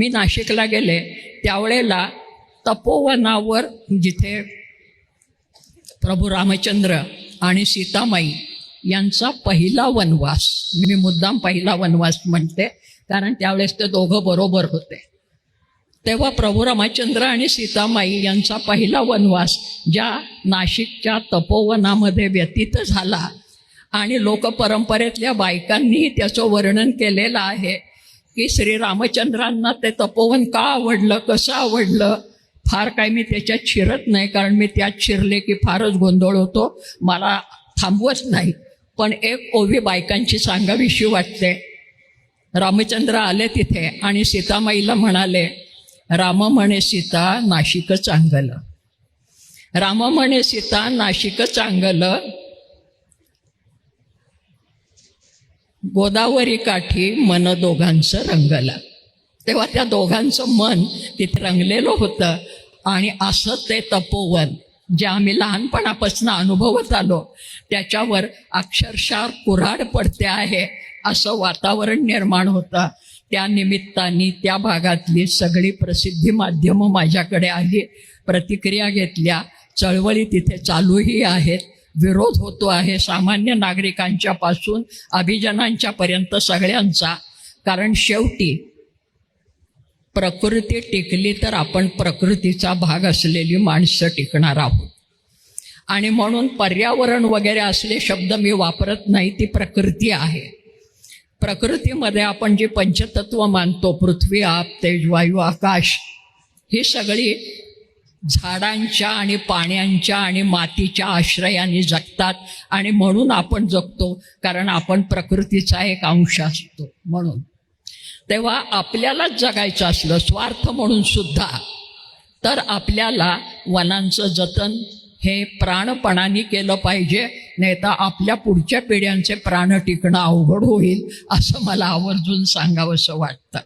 मी नाशिकला गेले त्यावेळेला तपोवनावर जिथे प्रभू रामचंद्र आणि सीतामाई यांचा पहिला वनवास मी मुद्दाम पहिला वनवास म्हणते कारण त्यावेळेस ते दोघं बरोबर होते. तेव्हा प्रभू रामचंद्र आणि सीतामाई यांचा पहिला वनवास ज्या नाशिकच्या तपोवनामध्ये व्यतीत झाला. आणि लोकपरंपरेतल्या बायकांनी त्याचं वर्णन केलेलं आहे. की श्री रामचंद्रांना ते तपोवन का आवडलं कसं आवडलं? फार काय मी त्याच्यात शिरत नाही कारण मी त्यात शिरले की फारच गोंधळ होतो. मला थांबवत नाही. पण एक ओवी बायकांची सांगावीशी वाटते. रामचंद्र आले तिथे आणि सीतामाईला म्हणाले राम म्हणे सीता नाशिक चांगलं राम म्हणे सीता नाशिक चांगलं गोदावरी काठी मन दोघांचं रंगलं. तेव्हा त्या दोघांचं मन तिथे रंगलेलं होतं. आणि असं ते तपोवन जे आम्ही लहानपणापासून अनुभवत आलो त्याच्यावर अक्षरशः कुऱ्हाड पडते आहे असं वातावरण निर्माण होतं. त्या निमित्ताने त्या भागातली सगळी प्रसिद्धी माध्यमं माझ्याकडे आली प्रतिक्रिया घेतल्या. चळवळी तिथे चालूही आहेत. विरोध होतो आहे सामान्य नागरिकांच्या पासून अभिजनांच्या पर्यंत सगळ्यांचा. कारण शेवटी प्रकृती टिकली तर आपण प्रकृतीचा भाग असलेली माणसं टिकणार आहोत. आणि म्हणून पर्यावरण वगैरे असले शब्द मी वापरत नाही ती प्रकृती आहे. प्रकृतीमध्ये आपण जी पंचतत्व मानतो पृथ्वी आप तेज वायू आकाश ही सगळी झाडांच्या आणि पाण्यांच्या आणि मातीच्या आश्रयाने जगतात आणि म्हणून आपण जगतो कारण आपण प्रकृतीचा एक अंश असतो म्हणून. तेव्हा आपल्यालाच जगायचं असलं स्वार्थ म्हणून सुद्धा तर आपल्याला वनांचं जतन हे प्राणपणाने केलं पाहिजे नाही तर आपल्या पुढच्या पिढ्यांचे प्राण टिकणं अवघड होईल असं मला आवर्जून सांगावंसं वाटतं.